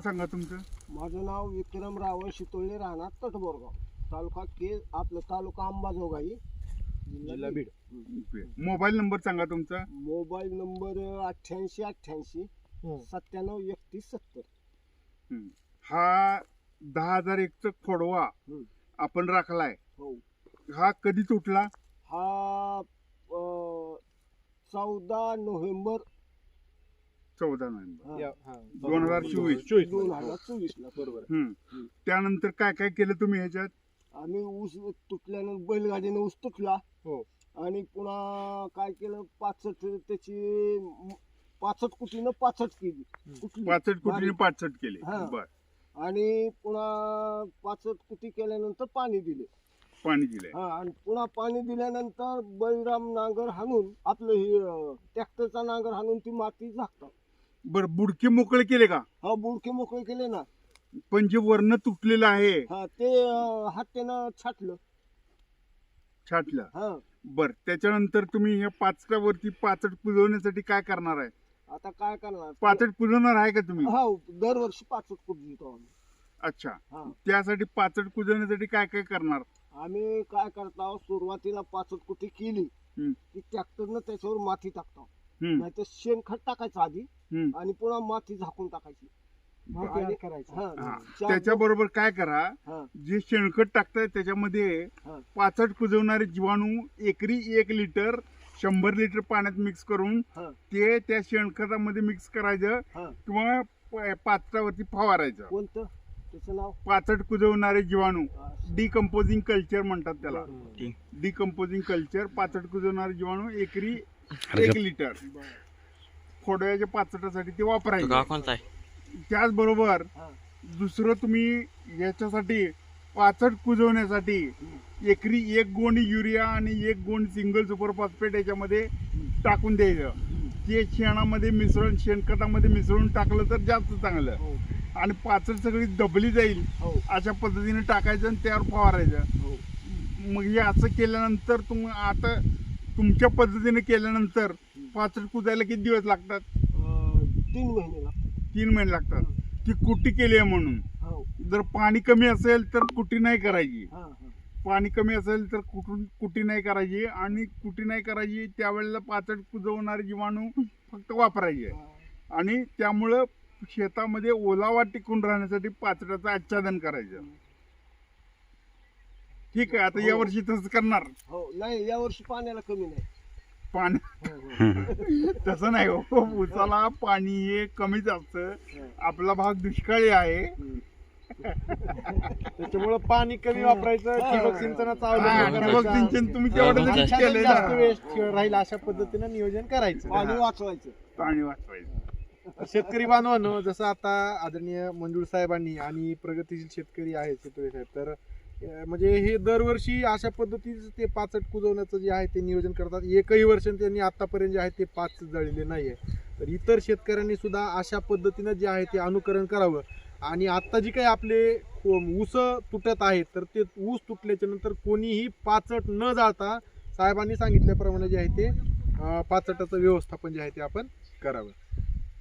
सांगा तुमचं. माझं नाव विक्रम रावळ शितोळे राहणार तटबोरगाव तालुका के आपलं तालुका अंबाजोगाई जिल्हा बीड. मोबाईल नंबर सांगा तुमचा. मोबाईल नंबर अठ्ठ्याऐंशी अठ्ठ्याऐंशी सत्त्याण्णव एकतीस सत्तर. हम्म. हा दहा हजार एकचा खोडवा हम्म. आपण राखलाय. हो. हा कधी तुटला हा चौदा नोव्हेंबर चौदा नोव्हेंबर. हा, दोन हजार चोवीस. दोन हजार चोवीस ला बरोबर. हम्म. त्यानंतर काय काय केलं तुम्ही ह्याच्यात? आम्ही ऊस तुटल्यानं बैलगाडीनं ऊस तुटला. हो. आणि पुन्हा काय केलं? पाचट त्याची म- पाचट कुटीनं पाचट केली. कुठली? पाचट कुठली बारीक. पाचट केले. हा. बर. आणि पुन्हा पाचट कुटी केल्यानंतर पाणी दिले. पाणी दिलंय हा आणि पुन्हा पाणी दिल्यानंतर बैलराम नांगर हाणून आपलं हे ट्रॅक्टरचा नांगर हाणून ती माती झाकतात. बर बुडके मोकळे केले का? हा बुडके मोकळे केले ना. पण जे वर्ण तुटलेलं आहे. हा ते अं, हातानं छाटलं. छाटलं. हा. बर त्याच्यानंतर तुम्ही ह्या पाचटावरती पाचट पुजवण्यासाठी काय करणार आहे? आता काय करणार? पाचट पुजवणार आहे का तुम्ही? हा दरवर्षी पाचट देतो आम्ही. अच्छा. हा. त्यासाठी पाचट पुजवण्यासाठी काय काय करणार? आम्ही काय करतो सुरुवातीला पाचट कुटी केली हम्म. की ट्रॅक्टरनं त्याच्यावर माती टाकतो. नाही तर शेणखत टाकायचं आधी हम्म. आणि पुन्हा माती झाकून टाकायची. हा, हा. चार- त्याच्याबरोबर काय करा हा, जे शेणखत टाकताय त्याच्यामध्ये हा. पाचट कुजवणारे जीवाणू एकरी एक लिटर शंभर लिटर पाण्यात मिक्स करून हा. ते त्या शेणखतामध्ये मिक्स करायचं हा. किंवा प- पाचटावरती फवारायचं. कोणतं? त्याचं नाव? पाचट कुजवणारे जीवाणू. हा, डिकम्पोजिंग कल्चर म्हणतात त्याला. डिकम्पोजिंग कल्चर पाचट कुजवणारे जीवाणू एकरी एक लिटर. खोडव्याच्या पाचटासाठी ते वापरायचे. कोणता आहे. त्याचबरोबर दुसरं तुम्ही याच्यासाठी पाचट कुजवण्यासाठी एकरी एक गोणी युरिया आणि एक गोणी सिंगल सुपर फॉस्फेट याच्यामध्ये टाकून द्यायचं. ते शेणामध्ये मिसळून शेणखतामध्ये मिसळून टाकलं तर जास्त चांगलं. हो, आणि पाचट सगळी दबली जाईल हो, अशा पद्धतीने टाकायचं आणि त्यावर फवारायचं. हो. मग हे असं केल्यानंतर तुम आता तुमच्या पद्धतीने केल्यानंतर पाचट कुजायला किती दिवस लागतात? तीन महिने लागतात. तीन महिने लागतात. ती कुट्टी केली आहे म्हणून. हो, जर पाणी कमी असेल तर कुट्टी नाही करायची. पाणी कमी असेल तर कुठून कुटी नाही करायची आणि कुटी नाही करायची त्यावेळेला पाचट कुजवणारे जीवाणू फक्त वापरायचे. आणि त्यामुळं शेतामध्ये ओलावा टिकून राहण्यासाठी पाचटाचं आच्छादन करायचं. ठीक आहे आता हो. यावर्षी तसं करणार. हो नाही यावर्षी पाण्याला कमी नाही. पाणी. हो, हो. तसं नाही हो उसाला पाणी हे कमीच असतं. आपला भाग दुष्काळी आहे. त्याच्यामुळे पाणी कमी वापरायचं ठिबक सिंचनाचा हा, अवलंब ठिबक करायचा. सिंचन तुम्ही हा, तेवढं जरी जास्त ना, ठेव- राहील अशा पद्धतीनं नियोजन करायचं. पाणी वाचवायचं. पाणी वाचवायचं. शेतकरी बांधवांनो जसं आता आदरणीय मंजूर साहेबांनी आणि प्रगतीशील शेतकरी आहेत शेतकरी साहेब तर म्हणजे हे दरवर्षी अशा पद्धतीचं ते पाचट कुजवण्याचं जे आहे ते नियोजन करतात. एकही वर्ष त्यांनी आतापर्यंत जे आहे ते पाच जळलेले नाही आहे तर इतर शेतकऱ्यांनी सुद्धा अशा पद्धतीनं जे आहे ते अनुकरण करावं. आणि आत्ता जी काही आपले ऊस तुटत आहेत तर ते ऊस तुटल्याच्या नंतर कोणीही पाचट न जाळता साहेबांनी सांगितल्याप्रमाणे जे आहे ते पाचटाचं व्यवस्थापन जे आहे ते आपण करावं.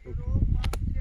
ओके.